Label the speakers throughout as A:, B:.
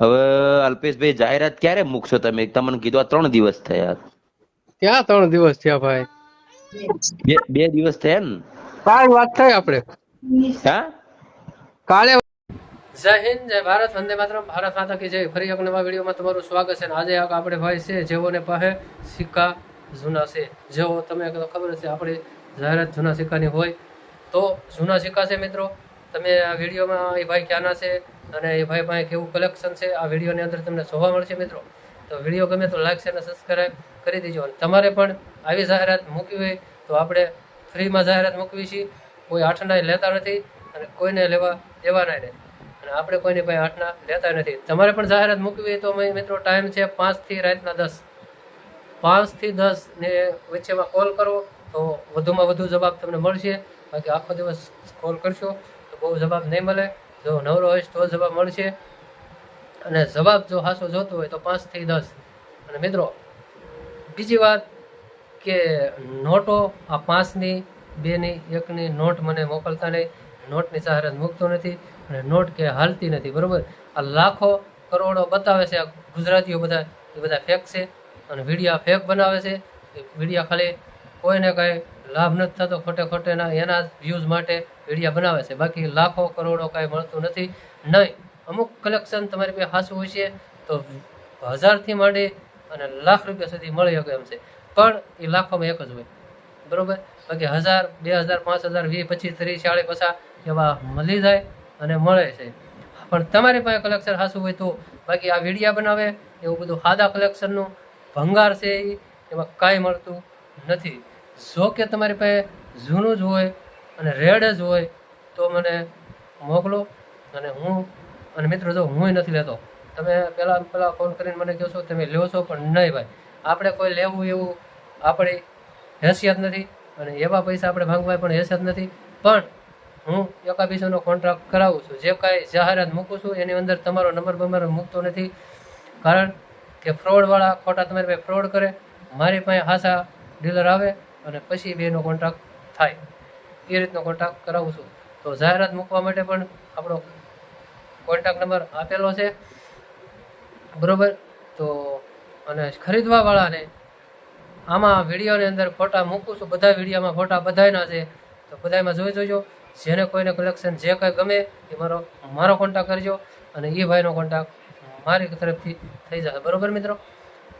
A: હવે અલ્પેશભાઈ જાહેરાત ક્યારે મૂકશો તમે? તમને કીધું આ ત્રણ દિવસ થયા.
B: ક્યાં ત્રણ દિવસ થયા ભાઈ?
A: બે બે દિવસ થયા ને?
B: કાલ વાત થઈ આપણે.
A: હા?
B: કાલે જય હિન્દ જય ભારત વંદે માતરમ. ભારત માતા કી જય. ફરી એક નવા વિડીયોમાં તમારું સ્વાગત છે આજે આપણે ભાઈ છે જેઓને પાસે સિક્કા જૂના છે. જેઓ તમે ખબર છે આપણે જાહેરાત જૂના સિક્કાની હોય તો જૂના સિક્કા છે મિત્રો. તમે આ વિડીયોમાં એ ભાઈ ક્યાંના છે અને એ ભાઈ પાસે કેવું કલેક્શન છે, આ વિડીયોની અંદર તમને જોવા મળશે મિત્રો. તો વીડિયો ગમે તો લાઈક અને સબસ્ક્રાઈબ કરી દેજો. અને તમારે પણ આવી જાહેરાત મૂકવી હોય તો આપણે ફ્રીમાં જાહેરાત મૂકવી છીએ કોઈ આઠના લેતા નથી અને કોઈને લેવા દેવાના નહીં અને આપણે કોઈની પાસે આઠના લેતા નથી. તમારે પણ જાહેરાત મૂકવી તો મિત્રો ટાઈમ છે પાંચથી રાતના દસ. પાંચથી દસ ને વચ્ચેમાં કોલ કરો તો વધુમાં વધુ જવાબ તમને મળશે. બાકી આખો દિવસ કોલ કરશો બહુ જવાબ નહીં મળે. જો નવરો હોઈશ તો જવાબ મળશે. અને જવાબ જો હાસો જોતો હોય તો પાંચથી દસ. અને મિત્રો, બીજી વાત કે નોટો આ પાંચની, બેની, એકની નોટ મને મોકલતા નહીં. નોટની જાહેરાત મૂકતો નથી અને નોટ કે હાલતી નથી, બરાબર? આ લાખો કરોડો બતાવે છે આ ગુજરાતીઓ બધા. એ બધા ફેક છે અને વિડીયા ફેક બનાવે છે. વિડીયા ખાલી કોઈને કાંઈ લાભ નથી થતો ખોટે ખોટેના એના વ્યૂઝ માટે. વિડીયા બનાવે છે. બાકી લાખો કરોડો કાંઈ મળતું નથી. નહીં, અમુક કલેક્શન તમારી પાસે હાસું હોય છે તો હજારથી માંડી અને લાખ રૂપિયા સુધી મળી શકે એમ છે. પણ એ લાખોમાં એક જ હોય. બરાબર? બાકી હજાર, બે હજાર, પાંચ હજાર, વીસ, પચીસ, ત્રીસ ચાળીસ પચાસ એવા મળી જાય અને મળે છે. પણ તમારી પાસે કલેક્શન હાસું હોય તો બાકી આ વિડીયા બનાવે એવું બધું સાદા કલેક્શનનું ભંગાર છે એમાં કાંઈ મળતું નથી. જો કે તમારી પાસે જૂનું જ હોય અને રેડ જ હોય તો મને મોકલો અને હું અને મિત્રો જો હું નથી લેતો. તમે પહેલાં પહેલાં ફોન કરીને મને કહો છો તમે લ્યો છો પણ નહીં ભાઈ. આપણે કોઈ લેવું એવું આપણી હેસિયત નથી અને એવા પૈસા આપણે ભાંગવા પણ હેસિયત નથી. પણ હું એકાબીસોનો કોન્ટ્રાક્ટ કરાવું છું. જે કાંઈ જાહેરાત મૂકું છું એની અંદર તમારો નંબર બંબર મૂકતો નથી. કારણ કે ફ્રોડવાળા ખોટા તમારી પાસે ફ્રોડ કરે, મારી પાસે હાસા ડીલર આવે અને પછી બેનો કોન્ટ્રાક્ટ થાય. એ રીતનો કોન્ટેક્ટ કરાવું છું. તો જાહેરાત મૂકવા માટે પણ આપણો કોન્ટેક્ટ નંબર આપેલો છે. બરાબર? તો અને ખરીદવાવાળાને આમાં વિડીયોની અંદર ફોટા મૂકું છું. બધા વિડીયોમાં ફોટા બધાના છે. તો બધામાં જોઈ જોજો. જેને કોઈને કલેક્શન જે કંઈ ગમે એ મારો મારો કોન્ટેક્ટ કરજો અને એ ભાઈનો કોન્ટેક્ટ મારી તરફથી થઈ જશે. બરોબર મિત્રો?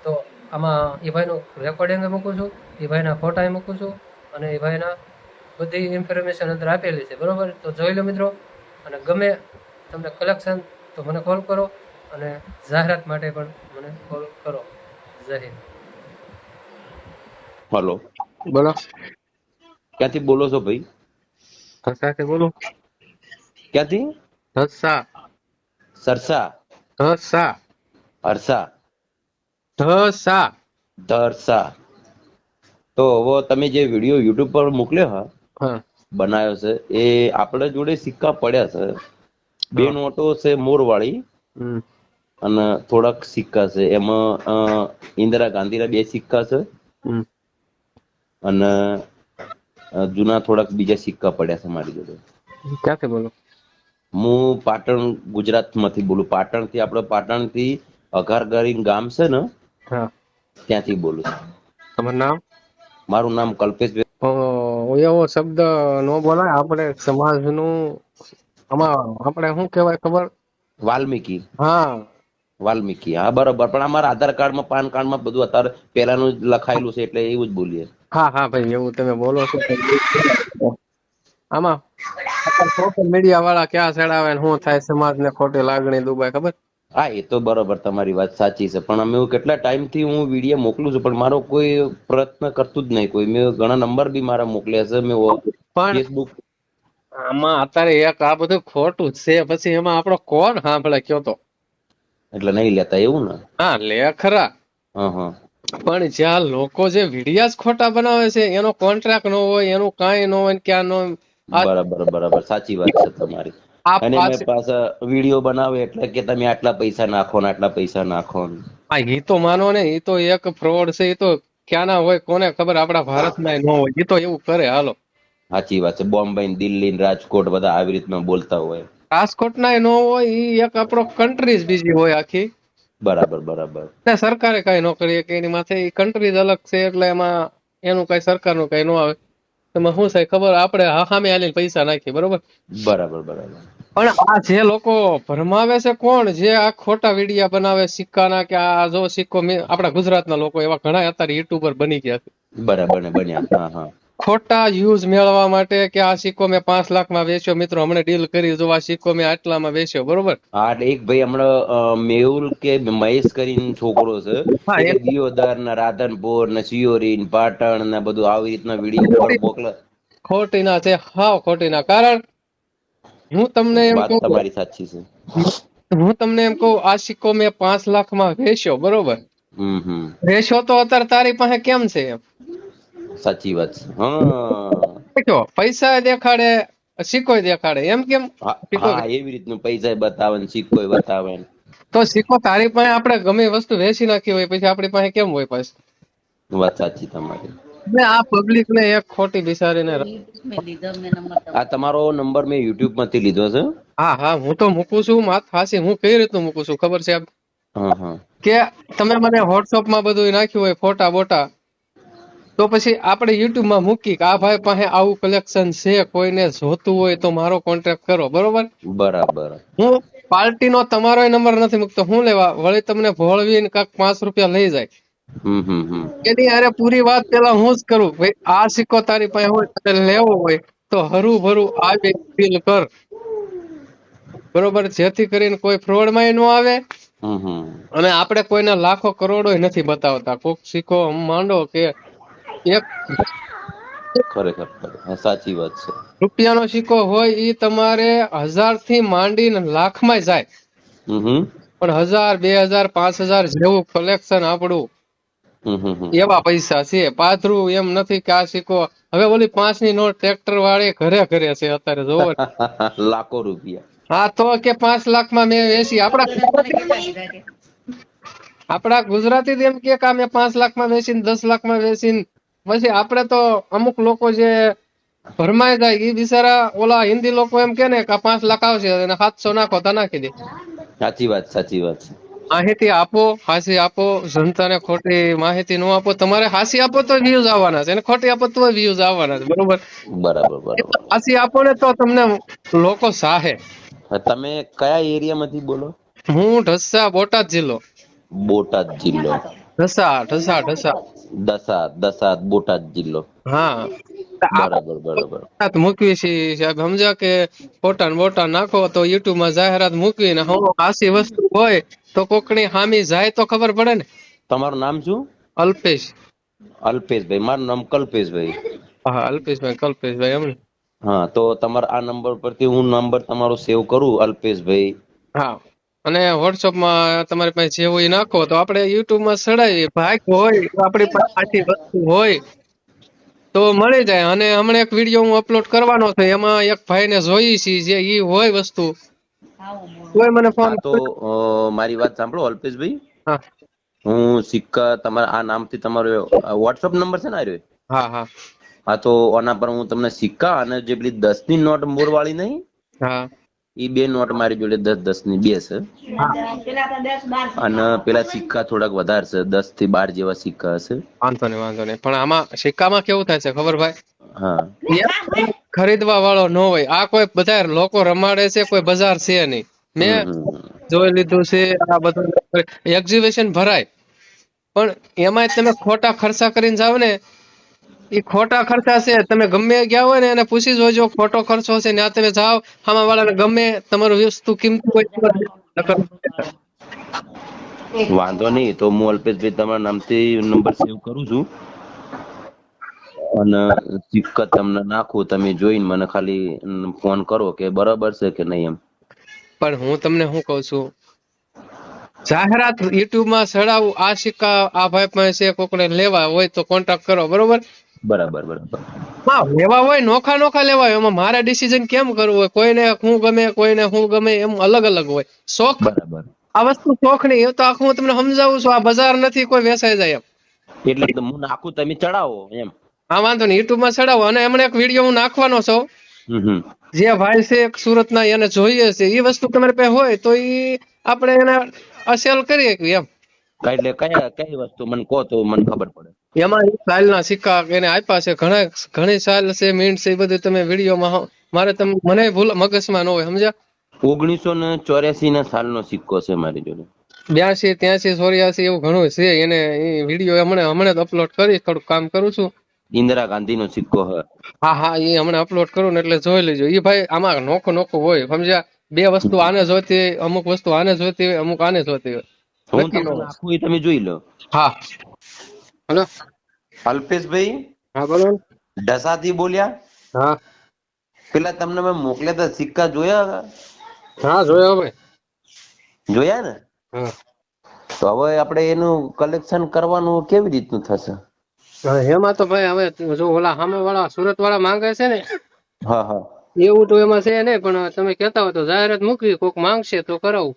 B: તો આમાં એ ભાઈનું રેકોર્ડિંગ મૂકું છું. એ ભાઈના ફોટા મૂકું છું અને એ ભાઈના બધી ઇન્ફોર્મેશન અંદર આપેલી છે. બરોબર? તો જોઈ લો મિત્રો. અને ગમે તમને કલેક્શન તો મને કોલ કરો અને જાહેરાત માટે પણ મને કોલ કરો. જહીર
A: હલો
B: બોલો.
A: ક્યાંથી બોલો છો ભાઈ?
B: સાથે બોલો.
A: ક્યાંથી?
B: ધસા.
A: સરસા
B: ધસા.
A: હરસા
B: ધસા.
A: ધરસા તો હવે તમે જે વીડિયો યુટ્યુબ પર મોકલ્યો હા બનાવ્યો છે. એ આપણા જોડે સિક્કા પડ્યા છે. બે નોટો છે મોરવાળી
B: હમ.
A: અને થોડાક સિક્કા છે. એમાં ઇન્દિરા ગાંધીના બે સિક્કા છે. અને જૂના થોડાક બીજા સિક્કા પડ્યા છે મારી જોડે.
B: ક્યાંથી બોલો?
A: હું પાટણ ગુજરાતમાંથી બોલું. પાટણ પાટણથી આપણે પાટણથી અઘારગારી ગામ છે ને ત્યાંથી બોલું
B: તમારું નામ?
A: મારું નામ
B: કલ્પેશ એવો શબ્દ નો બોલાય. આપણે સમાજનું આમાં આપણે શું કહેવાય ખબર?
A: વાલ્મીકી.
B: હા.
A: વાલ્મીકી. હા બરોબર. પણ અમારા આધાર કાર્ડમાં પાન કાર્ડમાં બધું અત્યારે પહેલાનું જ લખાયેલું છે એટલે એવું જ બોલીએ.
B: હા હા ભાઈ એવું તમે બોલો છો. આમાં સોશિયલ મીડિયા વાળા ક્યાં ચડાવે ને શું થાય? સમાજને ખોટી લાગણી દુબાય ખબર?
A: હા એ તો બરોબર તમારી વાત સાચી છે. પણ અમે કેટલા ટાઈમથી હું વીડિયો મોકલું છું પણ મારો કોઈ પ્રયત્ન કરતું જ નહીં. કોઈ મેં ઘણા નંબર બી મારા મોકલ્યા છે મેં ફેસબુક
B: આમાં અત્યારે એક આ બધું ખોટું જ છે. પછી એમાં આપણો કોણ સાંભળે કયો તો?
A: એટલે નહીં લેતા એવું ને?
B: હા લે ખરા
A: હા હા.
B: પણ જ્યાં લોકો જે વિડીયા જ ખોટા બનાવે છે એનો કોન્ટ્રાક્ટ ન હોય એનું કાંઈ ન હોય ક્યાં ન હોય.
A: બરાબર બરાબર. સાચી વાત છે તમારી. અને મેં પાછા વીડિયો બનાવે એટલે કે તમે આટલા પૈસા નાખો ને આટલા પૈસા નાખો
B: આ ઈ તો માનો ને એ તો એક ફ્રોડ છે એ તો ક્યાંના હોય કોને ખબર? આપણા ભારતમાં ન હોય એ તો એવું કરે હાલો.
A: સાચી વાત છે. બોમ્બે દિલ્હી રાજકોટ બધા આવી રીતના બોલતા હોય.
C: રાજકોટ ના ન હોય ઈ એક આપણો કન્ટ્રી જ બીજી હોય આખી.
A: બરાબર બરાબર.
C: ને સરકારે કઈ ન કરીએ કે એની માથે કન્ટ્રી અલગ છે એટલે એમાં એનું કઈ સરકારનું કઈ ન આવે. એમાં શું થાય ખબર? આપણે હામે આલીને પૈસા નાખીએ બરોબર?
A: બરાબર બરાબર.
C: પણ આ જે લોકો ભરમાવે છે કોણ? જે આ ખોટા વિડિયા બનાવે સિક્કાના કે આ જો સિક્કો આપણા ગુજરાતના લોકો એવા ઘણા અત્યારે યુટ્યુબર બની ગયા છે.
A: બરાબર ને બન્યા. હા હા.
C: ખોટા યુઝ મેળવવા માટે કે આ સિક્કો મેં પાંચ લાખમાં વેચ્યો મિત્રો હમણાં ડીલ કરી જો આ સિક્કો મેં આટલામાં વેચ્યો બરોબર?
A: હા એક ભાઈ હમણાં મેહુલ કે મહેશ કરીને છોકરો છે
C: હા,
A: દિયોદર ને રાધનપુર ને સિયોરી ને પાટણ ને બધું આવી રીતના વીડિયો મોકલે.
C: ખોટીના છે હાવ ખોટીના. કારણ હું તમને એમ કહું
A: તમારી સાચી છે.
C: હું તમને એમ કહું આ સિક્કો મેં પાંચ લાખમાં વેચ્યો બરોબર? વેચ્યો તો અત્યારે તારી પાસે કેમ છે એમ?
A: સાચી વાત હા.
C: પૈસા દેખાડે સિક્કો દેખાડે એમ કેમ
A: હા એવી રીતનું પૈસા બતાવે ને સિક્કો બતાવે
C: તો સિક્કો તારી પાસે આપણે ગમે વસ્તુ વેચી નાખી હોય પછી આપણી પાસે કેમ હોય પાછું
A: વાત સાચી તમારી.
C: આ પબ્લિક ને એક ખોટી બિચારીને
A: આ તમારો નંબર મેં યુટ્યુબમાંથી લીધો છે.
C: હા હા હું તો મૂકું છું માત હાસી હું કઈ રીતનું મૂકું છું ખબર છે કે તમે મને વોટ્સઅપમાં બધું નાખ્યું હોય ફોટા બોટા તો પછી આપણે યુટ્યુબમાં મૂકી કે આ ભાઈ પાસે આવું કલેક્શન છે કોઈને જોતું હોય તો મારો કોન્ટેક્ટ કરો બરોબર?
A: બરાબર.
C: હું પાર્ટીનો તમારો નંબર નથી મૂકતો. હું લેવા? વળી તમને ભોળવીને કાંક પાંચ રૂપિયા લઈ જાય. એની અરે પૂરી વાત પેલા હું જ કરું. ભાઈ આ સિક્કો તારી પાસે હોય લેવો હોય તો હરું ભરું આવે ફીલ કર. બરોબર? જેથી કરીને કોઈ ફ્રોડમાં ન આવે. અને આપણે કોઈને લાખો કરોડો નથી બતાવતા. કોક સિક્કો માંડો કે એક
A: ખરેખર. સાચી વાત છે.
C: રૂપિયાનો સિક્કો હોય એ તમારે હજારથી માંડીને લાખમાં જાય. પણ હજાર બે હજાર પાંચ હજાર જેવું કલેક્શન આપણું. એવા પૈસા છે. પાથરું એમ નથી કે આ સિક્કો હવે ઓલી પાંચની નોટ ટ્રેક્ટર વાળે ઘરે ઘરે છે અત્યારે જોવો.
A: લાખો રૂપિયા.
C: હા તો કે પાંચ લાખમાં મેં વેચી. આપડા આપડા ગુજરાતી એમ કે કે મેં પાંચ લાખમાં વેચીને દસ લાખમાં વેચીને પછી આપણે તો અમુક લોકો જે ભરમાઈ જાય એ બિચારા ઓલા હિન્દી લોકો એમ કે ને કે પાંચ લાખ આવશે અને સાતસો નાખો તો નાખી દે.
A: સાચી વાત સાચી વાત
C: માહિતી આપો હાસી આપો જનતાને ખોટી માહિતી ન આપો. તમારે હાસી આપો તો વ્યૂઝ આવવાના છે અને ખોટી આપો તો વ્યૂઝ આવવાના છે બરોબર?
A: બરાબર બરાબર.
C: હાસી આપો ને તો તમને લોકો સાહે.
A: તમે કયા એરિયામાંથી બોલો?
C: હું ઢસા બોટાદ જિલ્લો.
A: બોટાદ જિલ્લો.
C: ઢસા ઢસા ઢસા.
A: દસાદ દસાદ બોટાદ જિલ્લો.
C: હા.
A: બરાબર બરાબર.
C: જાહેરાત મૂકવી છે સાહેબ. સમજ્યા કે ફોટા બોટા નાખો તો યુટ્યુબમાં જાહેરાત મૂકવી ને હું આસી વસ્તુ હોય તો કોકની હામી જાય તો ખબર પડે ને.
A: તમારું નામ શું?
C: અલ્પેશ.
A: અલ્પેશભાઈ. મારું નામ કલ્પેશભાઈ.
C: હા અલ્પેશભાઈ કલ્પેશભાઈ એમ
A: હા તો તમારા આ નંબર પરથી હું નંબર તમારો સેવ કરું અલ્પેશભાઈ.
C: હા. અને વોટ્સઅપમાં તમારી પાસે જે હોય એ નાખો તો આપણે યુટ્યુબમાં ચડાવીએ ભાગ હોય તો આપણી પાસે આખી વસ્તુ હોય. તો મળી જાય. અને હમણાં એક વીડિયો હું અપલોડ કરવાનો છે એમાં એક ભાઈને જોઈ છે જે ઈ હોય વસ્તુ. કોઈ મને ફોન
A: તો મારી વાત સાંભળો અલ્પેશભાઈ.
C: હા.
A: હું સિક્કા તમારા આ નામથી તમારો વોટ્સઅપ નંબર છે ને આર્યો?
C: હા હા.
A: હા તો આના પર હું તમને સિક્કા અને જે પેલી દસની નોટ મોર વાળી નહીં
C: હા.
A: એ બે નોટ મારી જોડે દસ દસની બે છે. અને પેલા સિક્કા થોડાક વધારે છે દસથી બાર જેવા સિક્કા હશે.
C: વાંધો નહીં વાંધો નહીં. પણ આમાં સિક્કામાં કેવું થાય છે ખબર ભાઈ?
A: હા.
C: ખરીદવા વાળો ન હોય. આ કોઈ બધા લોકો રમાડે છે કોઈ બજાર છે નહીં. મેં. જોઈ લીધું છે આ બધું એક્ઝિબિશન ભરાય. પણ એમાં તમે ખોટા ખર્ચા કરીને જાવ ને એ ખોટા ખર્ચા છે. તમે ગમે ગયા હોય ને એને પૂછી જોજો ખોટો ખર્ચો છે ત્યાં તમે જાઓ. આમાં વાળાને ગમે તમારું વસ્તુ કિંમતી હોય
A: વાંધો નહીં તો હું અલ્પેશભાઈ તમારા નામથી નંબર સેવ કરું છું. અને સિક્કા તમને નાખું તમે જોઈને મને ખાલી ફોન કરો કે બરાબર છે કે નહીં એમ.
C: પણ હું તમને શું કઉ છું? જાહેરાત યુટ્યુબમાં ચડાવું આ સિક્કા આ ભાઈ પાસે કોકને લેવા હોય તો કોન્ટેક્ટ કરો બરોબર?
A: બરાબર બરાબર.
C: હા લેવા હોય નોખા નોખા લેવા હોય. એમાં મારા ડિસિઝન કેમ કરવું હોય? કોઈને હું ગમે કોઈને હું ગમે એમ અલગ અલગ હોય. શોખ
A: બરાબર.
C: આ વસ્તુ શોખ નહીં. એ તો આખું હું તમને સમજાવું છું. આ બજાર નથી કોઈ વેચાઈ જાય એમ.
A: એટલે હું નાખું તમે ચડાવો એમ.
C: હા વાંધો નહીં. યુટ્યુબમાં ચડાવો. અને એમણે એક વીડિયો હું નાખવાનો છું. જે ભાઈ છે એક સુરતના એને જોઈએ છે. એ વસ્તુ તમારી પાસે હોય તો એ આપણે એને અસેલ કરીએ એમ.
A: એટલે કયા કઈ વસ્તુ? મને કહો તો મને ખબર પડે.
C: એમાં સાલના સિક્કા એને આપ્યા છે. ઘણા ઘણી સાયલ છે મીંડ છે એ બધું તમે વિડીયોમાં મારે તમે મને ભૂલ મગજમાં ન હોય સમજ્યા?
A: ઓગણીસો ને ચોર્યાસી ના સાલનો સિક્કો છે મારી જોડે.
C: બ્યાસી ત્યાસી ચોર્યાસી એવું ઘણું છે. એને એ વીડિયો હમણાં હમણાં અપલોડ કરી થોડુંક કામ કરું છું.
A: ઇન્દિરા ગાંધીનો સિક્કો હે.
C: હા હા એ હમણાં અપલોડ કરું ને એટલે જોઈ લેજો. એ ભાઈ આમાં નોખું નોખું હોય સમજ્યા? બે વસ્તુ આને જોઈતી હોય અમુક વસ્તુ આને જોઈતી હોય અમુક આને જોઈતી હોય.
A: હું તમને આખું તમે જોઈ લો.
C: હા. હલો.
A: અલ્પેશભાઈ
C: હા બોલો.
A: ડસાથી બોલ્યા?
C: હા.
A: પેલા તમને મેં મોકલ્યા હતા સિક્કા જોયા
C: હા જોયો ભાઈ
A: જોયા ને?
C: હા.
A: તો હવે આપણે એનું કલેક્શન કરવાનું કેવી રીતનું થશે?
C: એમાં તો ભાઈ હવે જો ઓલા સામે વાળા સુરત વાળા માંગે છે ને
A: હા હા.
C: એવું તો એમાં છે ને પણ તમે કહેતા હોય તો જાહેરાત મૂકવી કોક માંગશે તો કરાવું.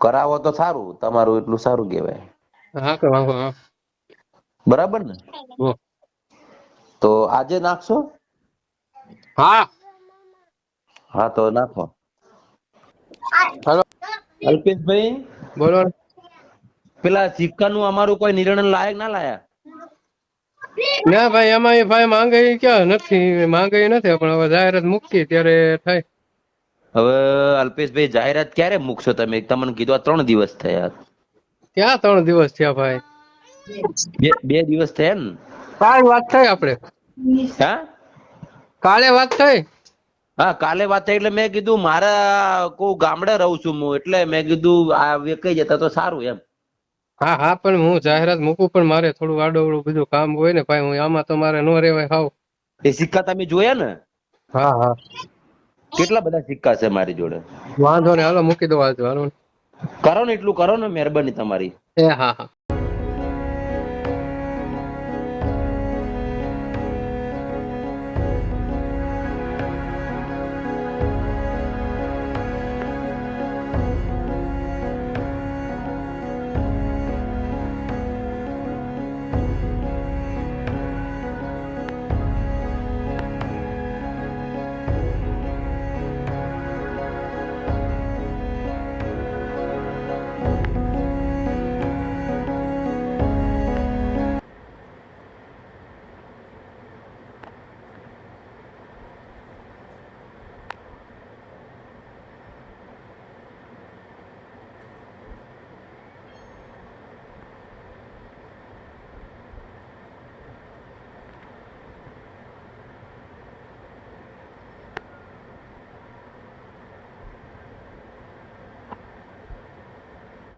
A: કરાવો તો સારું તમારું એટલું સારું કહેવાય.
C: હા કે વાંધો હા
A: બરાબર ને? તો આજે નાખશો?
C: હા.
A: હા તો નાખો.
C: હાલો.
A: અલ્પેશભાઈ?
C: બોલો.
A: પેલા સિક્કાનું અમારું કોઈ નિર્ણય લાયક ના લાયા?
C: ના ભાઈ એ ભાઈ માંગે ક્યાં નથી માંગે નથી પણ હવે જાહેરાત મૂકી ત્યારે થાય.
A: હવે અલ્પેશભાઈ જાહેરાત ક્યારે મૂકશો તમે? તમને કીધું આ ત્રણ દિવસ થયા.
C: ક્યાં ત્રણ દિવસ થયા ભાઈ?
A: બે બે દિવસ થયા ને
C: કાલ વાત થઈ આપણે
A: હા?
C: કાલે વાત થઈ?
A: હા કાલે વાત થઈ એટલે મેં કીધું મારા કોઈ ગામડે રહું છું હું એટલે મેં કીધું આ વેકાઈ જતા તો સારું એમ.
C: હા હા પણ હું જાહેરાત મૂકું પણ મારે થોડું આડોવડું બધું કામ હોય ને ભાઈ હું આમાં તો મારે ન રહેવાય હાવ.
A: એ સિક્કા તમે જોયા ને?
C: હા હા.
A: કેટલા બધા સિક્કા છે મારી જોડે?
C: વાંધો ને હાલો મૂકી દો આજે હાલો.
A: કરો ને એટલું કરો ને મહેરબાની તમારી.
C: એ હા હા.